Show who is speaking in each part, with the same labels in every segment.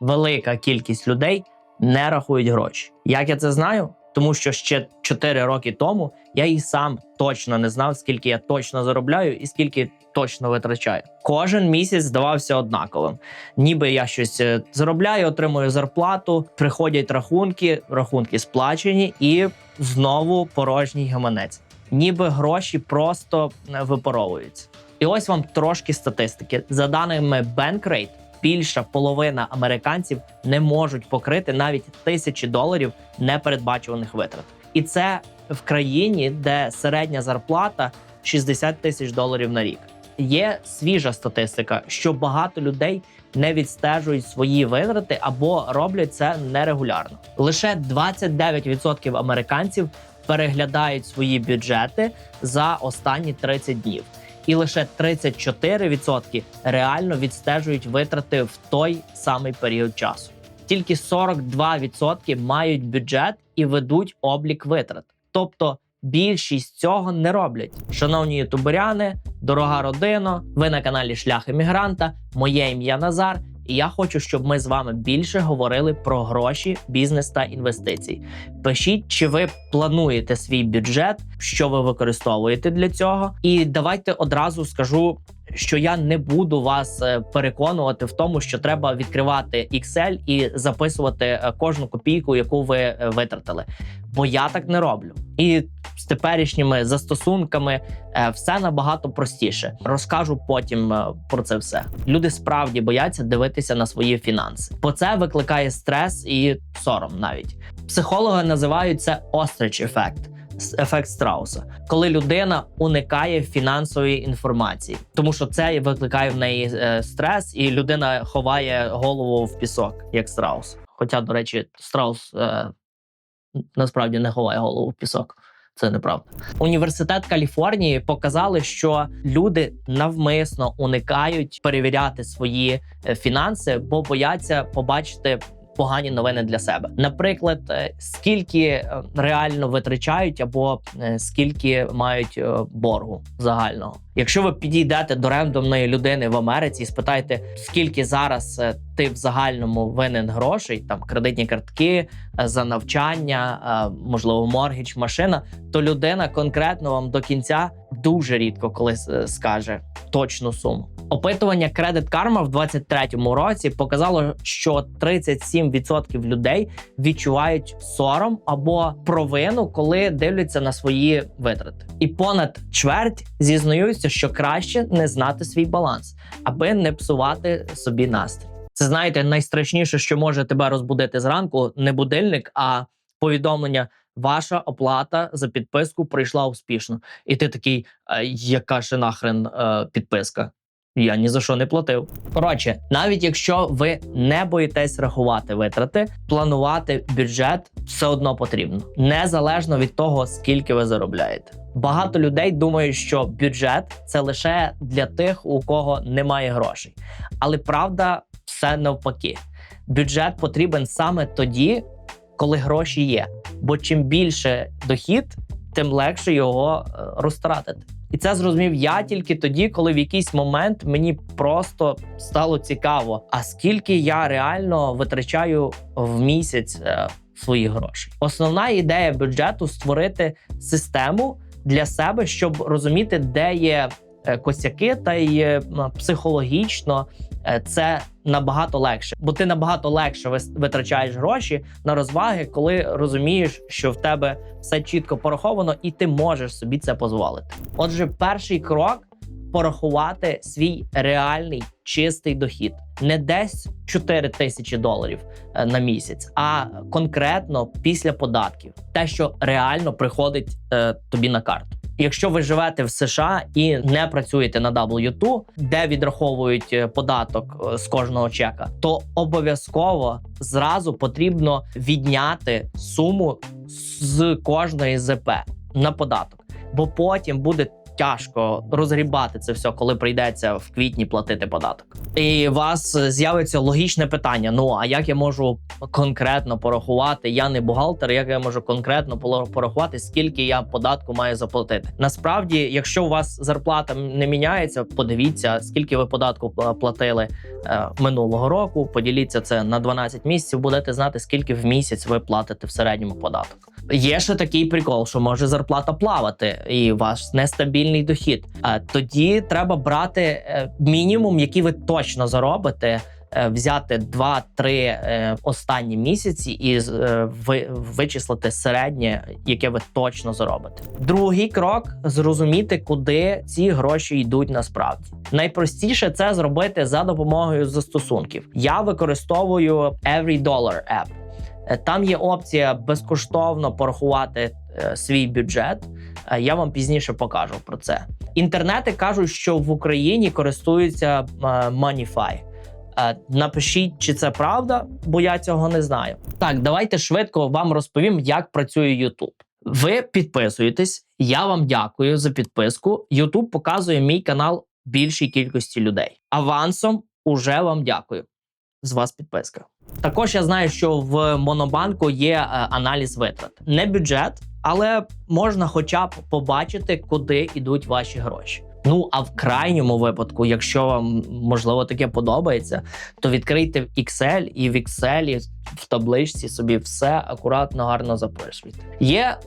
Speaker 1: велика кількість людей не рахують гроші. Як я це знаю? Тому що ще 4 роки тому я і сам точно не знав, скільки я точно заробляю і скільки точно витрачаю. Кожен місяць здавався однаковим. Ніби я щось е, заробляю, отримую зарплату, приходять рахунки, рахунки сплачені, і знову порожній гаманець. Ніби гроші просто е, випаровуються. І ось вам трошки статистики. За даними Bankrate, більша половина американців не можуть покрити навіть тисячі доларів непередбачуваних витрат. І це в країні, де середня зарплата 60 тисяч доларів на рік. Є свіжа статистика, що багато людей не відстежують свої витрати або роблять це нерегулярно. Лише 29% американців переглядають свої бюджети за останні 30 днів і лише 34% реально відстежують витрати в той самий період часу. Тільки 42% мають бюджет і ведуть облік витрат. Тобто більшість цього не роблять. Шановні ютуберяни, дорога родина, ви на каналі Шлях Емігранта. Моє ім'я Назар. І я хочу, щоб ми з вами більше говорили про гроші, бізнес та інвестиції. Пишіть, чи ви плануєте свій бюджет, що ви використовуєте для цього. І давайте одразу скажу, що я не буду вас е, переконувати в тому, що треба відкривати Excel і записувати е, кожну копійку, яку ви е, витратили. Бо я так не роблю. І з теперішніми застосунками все набагато простіше. Розкажу потім про це все. Люди справді бояться дивитися на свої фінанси, бо це викликає стрес і сором навіть. Психологи називають це острич ефект. Ефект страуса, коли людина уникає фінансової інформації, тому що це викликає в неї е, стрес, і людина ховає голову в пісок, як страус. Хоча, до речі, страус е, насправді не ховає голову в пісок. Це неправда. Університет Каліфорнії показали, що люди навмисно уникають перевіряти свої е, фінанси, бо бояться побачити. Погані новини для себе, наприклад, е, скільки е, реально витрачають, або е, скільки мають боргу загального. Якщо ви підійдете до рандомної людини в Америці і спитаєте, скільки зараз е, ти в загальному винен грошей, там кредитні картки е, за навчання, е, можливо, моргіч, машина, то людина конкретно вам до кінця дуже рідко коли скаже точну суму. Опитування Credit Karma в 23-му році показало, що 37% людей відчувають сором або провину, коли дивляться на свої витрати. І понад чверть зізнаються, що краще не знати свій баланс, аби не псувати собі настрій. Це знаєте, найстрашніше, що може тебе розбудити зранку, не будильник, а повідомлення. Ваша оплата за підписку прийшла успішно, і ти такий, яка ще нахрен е, підписка? Я ні за що не платив. Коротше, навіть якщо ви не боїтесь рахувати витрати, планувати бюджет все одно потрібно, незалежно від того, скільки ви заробляєте. Багато людей думають, що бюджет це лише для тих, у кого немає грошей. Але правда, все навпаки. Бюджет потрібен саме тоді, коли гроші є. Бо чим більше дохід, тим легше його е, розтратити. І це зрозумів я тільки тоді, коли в якийсь момент мені просто стало цікаво, а скільки я реально витрачаю в місяць е, своїх грошей. Основна ідея бюджету створити систему для себе, щоб розуміти, де є косяки, та й е, психологічно е, це набагато легше, бо ти набагато легше витрачаєш гроші на розваги, коли розумієш, що в тебе все чітко пораховано, і ти можеш собі це дозволити. Отже, перший крок порахувати свій реальний чистий дохід. Не десь 4 тисячі доларів е, на місяць, а конкретно після податків, те, що реально приходить е, тобі на карту. Якщо ви живете в США і не працюєте на W2, де відраховують е, податок е, з кожного чека, то обов'язково зразу потрібно відняти суму з кожної ЗП на податок, бо потім буде тяжко розгрібати це все, коли прийдеться в квітні платити податок. І у вас з'явиться логічне питання: ну а як я можу конкретно порахувати? Я не бухгалтер, як я можу конкретно порахувати, скільки я податку маю заплатити? Насправді, якщо у вас зарплата не міняється, подивіться, скільки ви податку е, платили е, минулого року. Поділіться це на 12 місяців. Будете знати, скільки в місяць ви платите в середньому податок. Є ще такий прикол, що може зарплата плавати, і ваш нестабільний дохід. А тоді треба брати е, мінімум, який ви точно заробите. е, Взяти 2-3 е, останні місяці і вичислити середнє, яке ви точно заробите. Другий крок зрозуміти, куди ці гроші йдуть насправді. Найпростіше це зробити за допомогою застосунків. Я використовую Every Dollar App. Е, Там є опція безкоштовно порахувати е, свій бюджет. Е, Я вам пізніше покажу про це. Інтернети кажуть, що в Україні користуються. Е, Напишіть, чи це правда, бо я цього не знаю. Так, давайте швидко вам розповім, як працює YouTube. Ви підписуєтесь. Я вам дякую за підписку. YouTube показує мій канал більшій кількості людей. Авансом уже вам дякую. З вас підписка. Також я знаю, що в Монобанку є е, аналіз витрат. Не бюджет, але можна хоча б побачити, куди йдуть ваші гроші. Ну а в крайньому випадку, якщо вам можливо таке подобається, то відкрийте в Excel і в Excel в табличці собі все акуратно, гарно записуйте. Є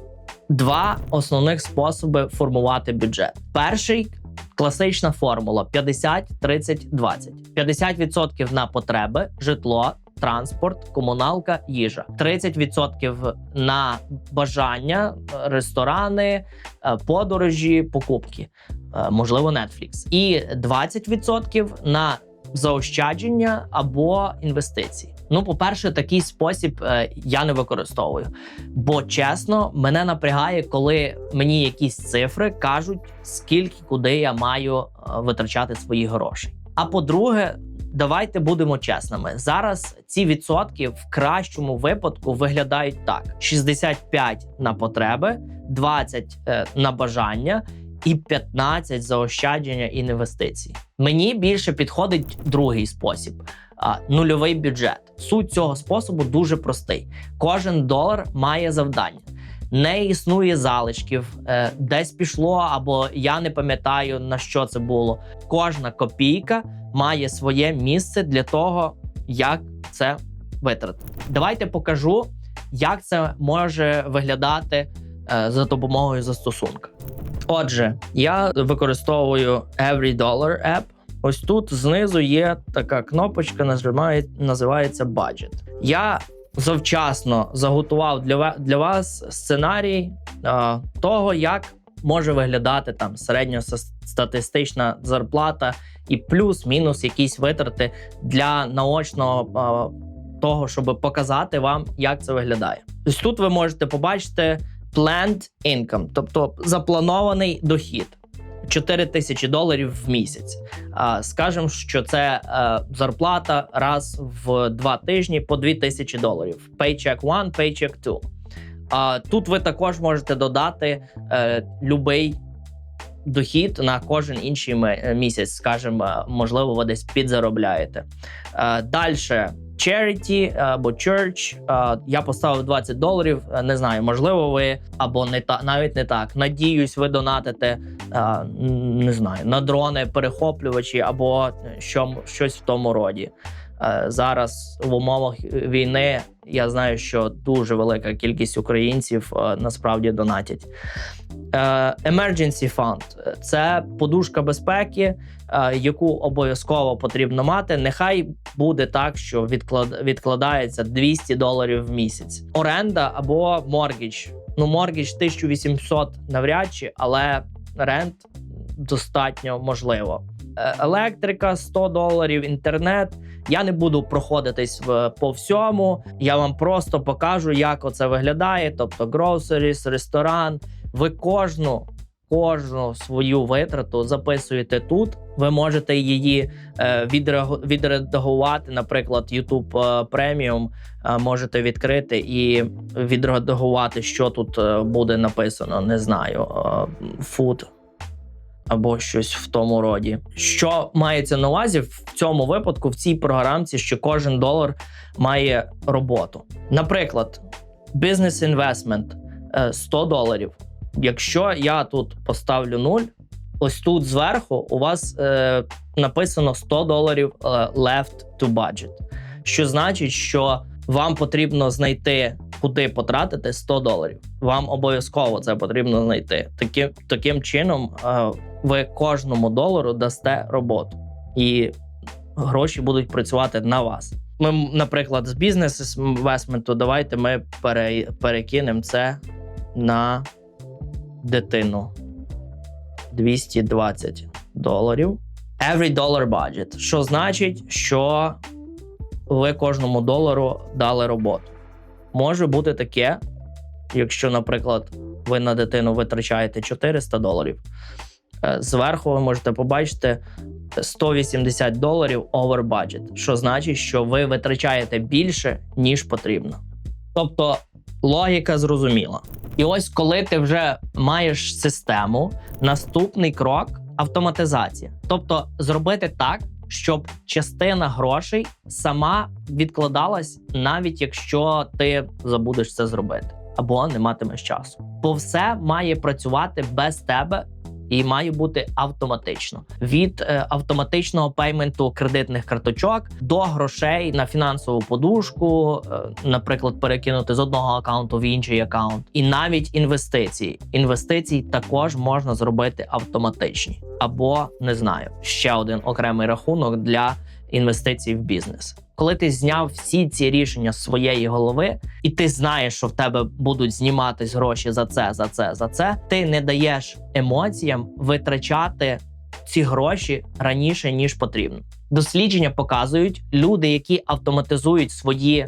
Speaker 1: два основних способи формувати бюджет. Перший класична формула: 50, 30, 20. 50% на потреби, житло, транспорт, комуналка, їжа. 30% на бажання, ресторани, е, подорожі, покупки, е, можливо, Netflix. І 20% на заощадження або інвестиції. Ну, по-перше, такий спосіб е, я не використовую. Бо чесно, мене напрягає, коли мені якісь цифри кажуть, скільки куди я маю витрачати свої гроші. А по-друге, давайте будемо чесними. Зараз ці відсотки в кращому випадку виглядають так: 65 на потреби, 20 е, на бажання. І 15 заощадження інвестицій. Мені більше підходить другий спосіб нульовий бюджет. Суть цього способу дуже простий: кожен долар має завдання. Не існує залишків, е, десь пішло, або я не пам'ятаю на що це було. Кожна копійка має своє місце для того, як це витратити. Давайте покажу, як це може виглядати е, за допомогою застосунка. Отже, я використовую Every Dollar App. Ось тут знизу є така кнопочка, називається Budget. Я завчасно заготував для, для вас сценарій а, того, як може виглядати там середньостатистична зарплата і плюс-мінус якісь витрати для наочного а, того, щоб показати вам, як це виглядає. Ось тут ви можете побачити planned income, тобто запланований дохід. 4 тисячі доларів в місяць. А, Скажемо, що це е, зарплата раз в два тижні по 2 тисячі доларів. Paycheck one, paycheck two. А тут ви також можете додати е, любий дохід на кожен інший е, місяць. Скажімо, е, можливо, ви десь підзаробляєте. Е, Далі charity або church. Е, Я поставив 20 доларів. Не знаю, можливо, ви або не та навіть не так. Надіюсь, ви донатите не знаю на дрони, перехоплювачі або що, щось в тому роді. Е, Зараз в умовах війни я знаю, що дуже велика кількість українців е, насправді донатять. Е, Emergency Fund – це подушка безпеки, е, яку обов'язково потрібно мати. Нехай буде так, що відклад... відкладається 200 доларів в місяць. Оренда або моргідж. Ну, моргідж 1800 навряд чи, але рент достатньо можливо. Е, Електрика 100 доларів, інтернет. Я не буду проходитись в, по всьому. Я вам просто покажу, як оце виглядає. Тобто, groceries, ресторан. Ви кожну кожну свою витрату записуєте тут. Ви можете її е, відредагувати, наприклад, YouTube Premium е, можете відкрити і відредагувати, що тут е, буде написано. Не знаю. Е, або щось в тому роді. Що мається на увазі в цьому випадку, в цій програмці, що кожен долар має роботу. Наприклад, бізнес інвестмент 100 доларів. Якщо я тут поставлю 0, ось тут зверху у вас е, написано 100 доларів е, left to budget. Що значить, що вам потрібно знайти, куди потратити 100 доларів. Вам обов'язково це потрібно знайти. Таким, таким чином, е, ви кожному долару дасте роботу, і гроші будуть працювати на вас. Ми, наприклад, з бізнес інвестменту, давайте ми пере, перекинемо це на дитину. 220 доларів. Every dollar budget. Що значить, що ви кожному долару дали роботу. Може бути таке, якщо, наприклад, ви на дитину витрачаєте 400 доларів. е, Зверху ви можете побачити 180 доларів over budget, що значить, що ви витрачаєте більше, ніж потрібно. Тобто логіка зрозуміла. І ось коли ти вже маєш систему, наступний крок автоматизація. Тобто зробити так, щоб частина грошей сама відкладалась, навіть якщо ти забудеш це зробити або не матимеш часу. Бо все має працювати без тебе. І має бути автоматично. Від е, автоматичного пейменту кредитних карточок до грошей на фінансову подушку, е, наприклад, перекинути з одного аккаунту в інший аккаунт, і навіть інвестиції. Інвестиції також можна зробити автоматичні, або не знаю, ще один окремий рахунок для інвестицій в бізнес. Коли ти зняв всі ці рішення з своєї голови, і ти знаєш, що в тебе будуть зніматись гроші за це, за це, за це, ти не даєш емоціям витрачати ці гроші раніше ніж потрібно. Дослідження показують, люди, які автоматизують свої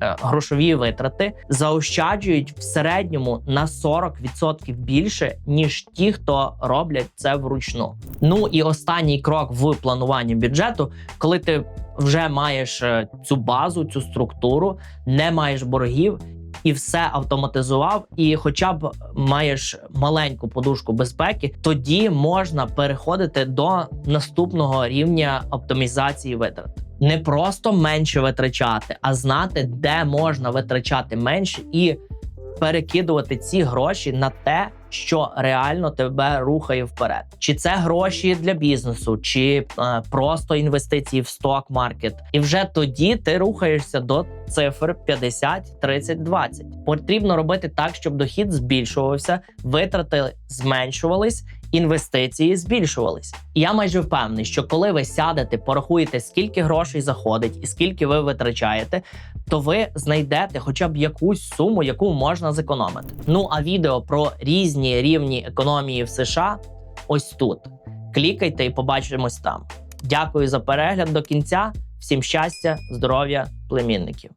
Speaker 1: грошові витрати, заощаджують в середньому на 40% більше, ніж ті, хто роблять це вручну. Ну і останній крок в плануванні бюджету, коли ти вже маєш е, цю базу, цю структуру, не маєш боргів. І все автоматизував, і хоча б маєш маленьку подушку безпеки, тоді можна переходити до наступного рівня оптимізації витрат. Не просто менше витрачати, а знати, де можна витрачати менше, і перекидувати ці гроші на те, що реально тебе рухає вперед. Чи це гроші для бізнесу, чи е, просто інвестиції в сток маркет. І вже тоді ти рухаєшся до цифр 50, 30, 20. Потрібно робити так, щоб дохід збільшувався, витрати зменшувались. Інвестиції збільшувались. І я майже впевнений, що коли ви сядете, порахуєте, скільки грошей заходить і скільки ви витрачаєте, то ви знайдете хоча б якусь суму, яку можна зекономити. Ну а відео про різні рівні економії в США ось тут. Клікайте і побачимось там. Дякую за перегляд до кінця. Всім щастя, здоров'я, племінників.